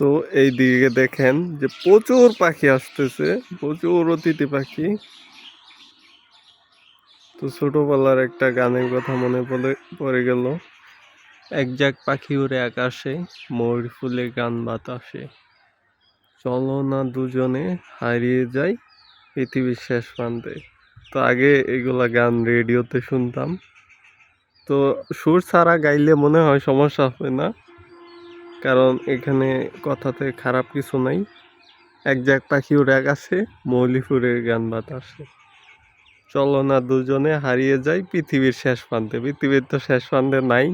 তো এই দিকে দেখেন যে প্রচুর পাখি আসতেছে, প্রচুর অতিথি পাখি। তো ছোটবেলার একটা গানের কথা মনে পড়ে পড়ে গেল। এক জাক পাখি উড়ে আকাশে, ময়ূর ফুলে গান বাতাসে। চলো না দুজনে হারিয়ে যাই পৃথিবীর শেষ প্রান্তে। তো আগে এগুলা গান রেডিওতে শুনতাম। তো সুর ছাড়া গাইলে মনে হয় সমস্যা হবে না। কারণ এখানে কথাতে খারাপ কিছু নাই। এক জাক পাখি উড়ে আকাশে মৌলিপুরের গান বাতাসে চলো না দুজনে হারিয়ে যাই পৃথিবীর শেষ প্রান্তে। পৃথিবীর তো শেষ প্রান্তে নাই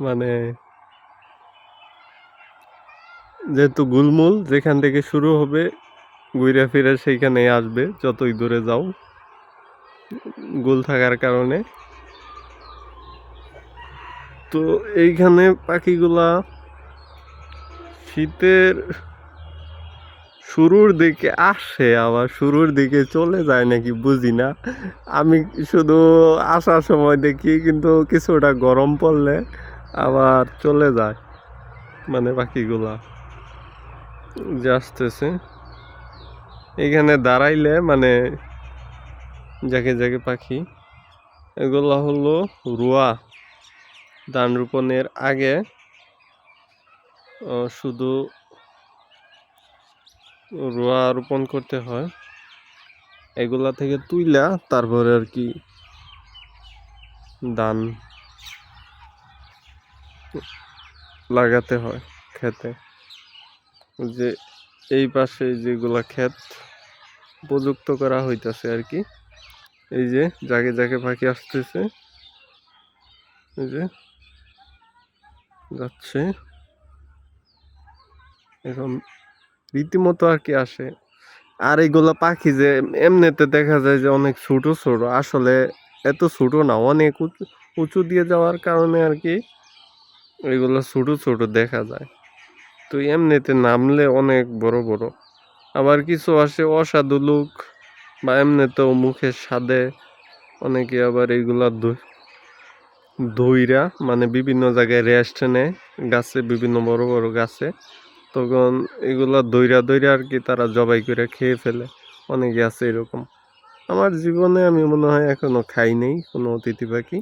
মানে যেহেতু গুলমুল, যেখান থেকে শুরু হবে, ঘুরে ফিরে সেইখানে আসবে, যতই দূরে যাও। গোল থাকার কারণে। তো এইখানে পাখিগুলা শীতের শুরুর দিকে আসে, আবার শুরুর দিকে চলে যায় নাকি বুঝি না। আমি শুধু আসার সময় দেখি, কিন্তু কিছুটা গরম পড়লে আবার চলে যায় মানে পাখিগুলা যে আসতেছে। এখানে দাঁড়াইলে মানে যাকে যাকে পাখি, এগুলো হলো রুয়া। ধান রোপণের আগে শুধু রোয়া রোপণ করতে হয়। এগুলা থেকে তুইলা তারপরে আর কি ধান লাগাতে হয় খেতে। যে এই পাশে যেগুলা ক্ষেত উপযুক্ত করা হইতাছে আর কি, এই যে জাগে জাগে পাখি আসতেছে, এই যে যাচ্ছে। এখন রীতিমতো আর কি আসে। আর এইগুলা পাখি যে এমনিতে দেখা যায় যে অনেক ছোটো ছোটো, আসলে এত ছোটো না, অনেক উঁচু উঁচু দিয়ে যাওয়ার কারণে আর কি এগুলো ছোটো ছোটো দেখা যায়। তো এমনিতে নামলে অনেক বড় বড়। আবার কিছু আসে অসাধু লোক বা এমনিতেও মুখের স্বাদে অনেকে আবার এইগুলা দইরা মানে বিভিন্ন জায়গায় রেস্ট নেয়, গাছে বিভিন্ন বড় বড় গাছে। তখন এগুলা দইরা দৈরা আর কি তারা জবাই করে খেয়ে ফেলে। অনেকে আছে এরকম। আমার জীবনে আমি মনে হয় এখনও খাই নেই, কোনো অতিথি পাখি।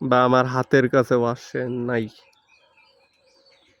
বা আমার হাতের কাছেও আসে নাই।